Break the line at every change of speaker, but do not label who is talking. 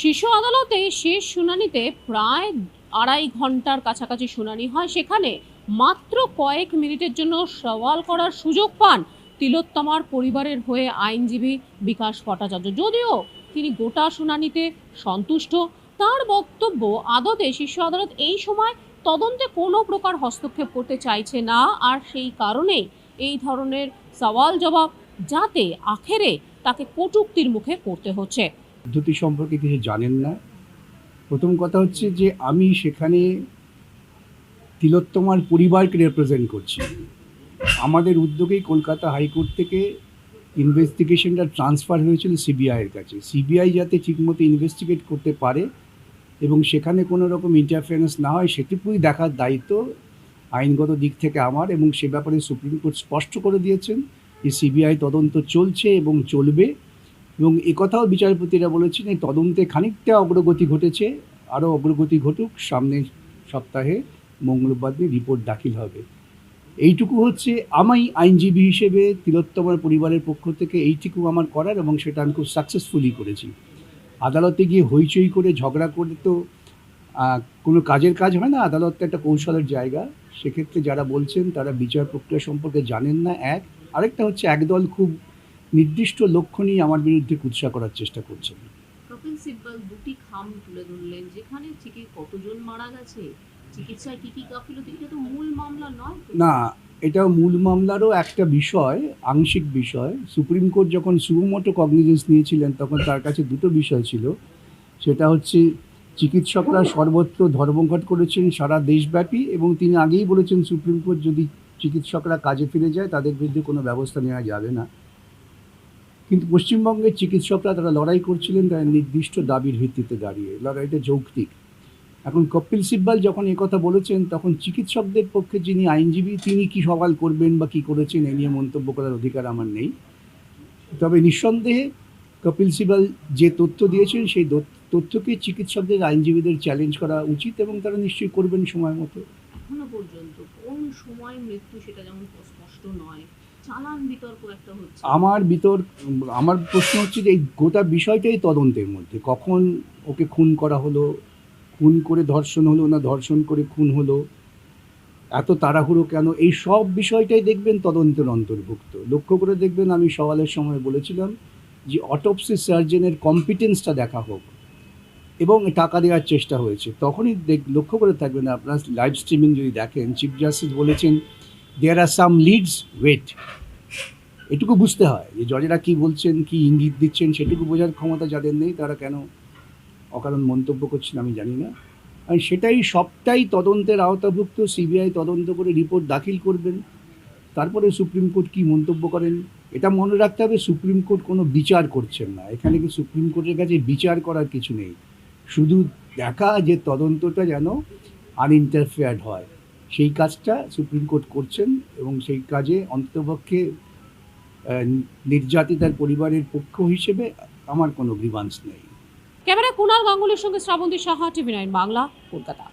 শীর্ষ আদালতে শেষ শুনানিতে প্রায় আড়াই ঘণ্টার কাছাকাছি শুনানি হয়। সেখানে মাত্র কয়েক মিনিটের জন্য সওয়াল করার সুযোগ পান তিলোত্তমার পরিবারের হয়ে আইনজীবী বিকাশ ভট্টাচার্য। যদিও তিনি গোটা শুনানিতে সন্তুষ্ট, তার বক্তব্য, আদতে শীর্ষ আদালত এই সময় তদন্তে কোনো প্রকার হস্তক্ষেপ করতে চাইছে না আর সেই কারণেই এই ধরনের সওয়াল জবাব যাতে আখেরে তাকে কটূক্তির মুখে করতে হচ্ছে।
পদ্ধতি সম্পর্কে কিছু জানেন না। প্রথম কথা হচ্ছে যে আমি সেখানে তিলোত্তমার পরিবারকে রিপ্রেজেন্ট করছি। আমাদের উদ্যোগেই কলকাতা হাইকোর্ট থেকে ইনভেস্টিগেশনটা ট্রান্সফার হয়েছিল সিবিআইয়ের কাছে। সিবিআই যাতে ঠিকমতো ইনভেস্টিগেট করতে পারে এবং সেখানে কোনো রকম ইন্টারফারেন্স না হয়, সেটুকুই দেখার দায়িত্ব আইনগত দিক থেকে আমার এবং সে ব্যাপারে সুপ্রিম কোর্ট স্পষ্ট করে দিয়েছেন যে সিবিআই তদন্ত চলছে এবং চলবে। এবং একথাও বিচারপতিরা বলেছেন, এই তদন্তে খানিকটা অগ্রগতি ঘটেছে, আরও অগ্রগতি ঘটুক সামনের সপ্তাহে মঙ্গলবার দিন রিপোর্ট দাখিল হবে। এইটুকু হচ্ছে আমি আইনজীবী হিসেবে তিলোত্তমার পরিবারের পক্ষ থেকে এইটুকু আমার করার এবং সেটা আমি খুব সাকসেসফুলি করেছি। আদালতে গিয়ে হইচই করে, ঝগড়া করে তো কোনো কাজের কাজ হয় না, আদালত একটা কৌশলের জায়গা। সেক্ষেত্রে যারা বলছেন, তারা বিচার প্রক্রিয়া সম্পর্কে জানেন না, এক। আরেকটা হচ্ছে, একদল খুব নির্দিষ্ট লক্ষ্য নিয়ে আমার বিরুদ্ধে কুৎসা করার চেষ্টা করছেন
কপিল সিব্বল দুটি খাম তুলে ধরলেন যেখানে থেকে কতজন মারা গেছে? চিকিৎসায় কি কি গাফিলতি? এটা তো মূল মামলা নয়
না এটা মূল মামলারও একটা বিষয় আংশিক বিষয়। সুপ্রিম কোর্ট যখন সুমোটো কগনিজেন্স নিয়েছিলেন তখন তার কাছে দুটো বিষয় ছিল। সেটা হচ্ছে চিকিৎসকরা সর্বত্র ধর্মঘট করেছেন সারা দেশব্যাপী এবং তিনি আগেই বলেছেন সুপ্রিম কোর্ট যদি চিকিৎসকরা কাজে ফিরে যায় তাদের বিরুদ্ধে কোনো ব্যবস্থা নেওয়া যাবে না। কিন্তু পশ্চিমবঙ্গের চিকিৎসকরা তারা লড়াই করছিলেন, তারা নির্দিষ্ট দাবির ভিত্তিতে দাঁড়িয়ে। লড়াইটা যৌক্তিক। এখন কপিল সিব্বাল যখন কথা বলেছেন, তখন চিকিৎসকদের পক্ষে যিনি আইনজীবী, তিনি কি সওয়াল করবেন বা কি করেছেন এ নিয়ে মন্তব্য করার অধিকার আমার নেই। তবে নিঃসন্দেহে কপিল সিবাল যে তথ্য দিয়েছেন, সেই তথ্যকে চিকিৎসকদের, আইনজীবীদের চ্যালেঞ্জ করা উচিত এবং তারা নিশ্চয়ই করবেন সময় মতো।
পর্যন্ত সময় মৃত্যু সেটা যেমন স্পষ্ট নয়, চালান বিতর্ক একটা হচ্ছে।
আমার ভিতর আমার প্রশ্ন হচ্ছে যে এই গোটা বিষয়টাই তদন্তের মধ্যে। কখন ওকে খুন করা হলো, খুন করে ধর্ষণ হলো না ধর্ষণ করে খুন হলো, এত তাড়াহুড়ো কেন? এই সব বিষয়টাই দেখবেন তদন্তের অন্তর্ভুক্ত। লক্ষ্য করে দেখবেন আমি সওয়ালের সময় বলেছিলাম যে অটোপসি সার্জনের কম্পিটেন্সটা দেখা হোক। এবং টাকা দেওয়ার চেষ্টা হয়েছে। তখনই দেখ, লক্ষ্য করে থাকবেন আপনার লাইভ স্ট্রিমিং যদি দেখেন চিফ জাস্টিস বলেছেন দেয়ার আর সাম লিডস ওয়েট এটুকু বুঝতে হয় যে জজেরা কী বলছেন, কি ইঙ্গিত দিচ্ছেন, সেটুকু বোঝার ক্ষমতা যাদের নেই, তারা কেন অকারণ মন্তব্য করছেন আমি জানি না। আর সেটাই সবটাই তদন্তের আওতাভুক্ত সিবিআই তদন্ত করে রিপোর্ট দাখিল করবেন। তারপরে সুপ্রিম কোর্ট কি মন্তব্য করেন? এটা মনে রাখতে হবে, সুপ্রিম কোর্ট কোনো বিচার করছেন না। এখানে কি সুপ্রিম কোর্টের কাছে বিচার করার কিছু নেই। শুধু দেখা যে তদন্তটা যেন আনইন্টারফেয়ার্ড হয়। সেই কাজটা সুপ্রিম কোর্ট করছেন এবং সেই কাজে অন্ততপক্ষে নির্যাতিতার পরিবারের পক্ষ হিসেবে আমার কোনো গ্রিভান্স নেই।
ক্যামেরা কুণাল গাঙ্গুলির সঙ্গে শ্রাবন্তী সাহা, টিভি নাইন বাংলা, কলকাতা।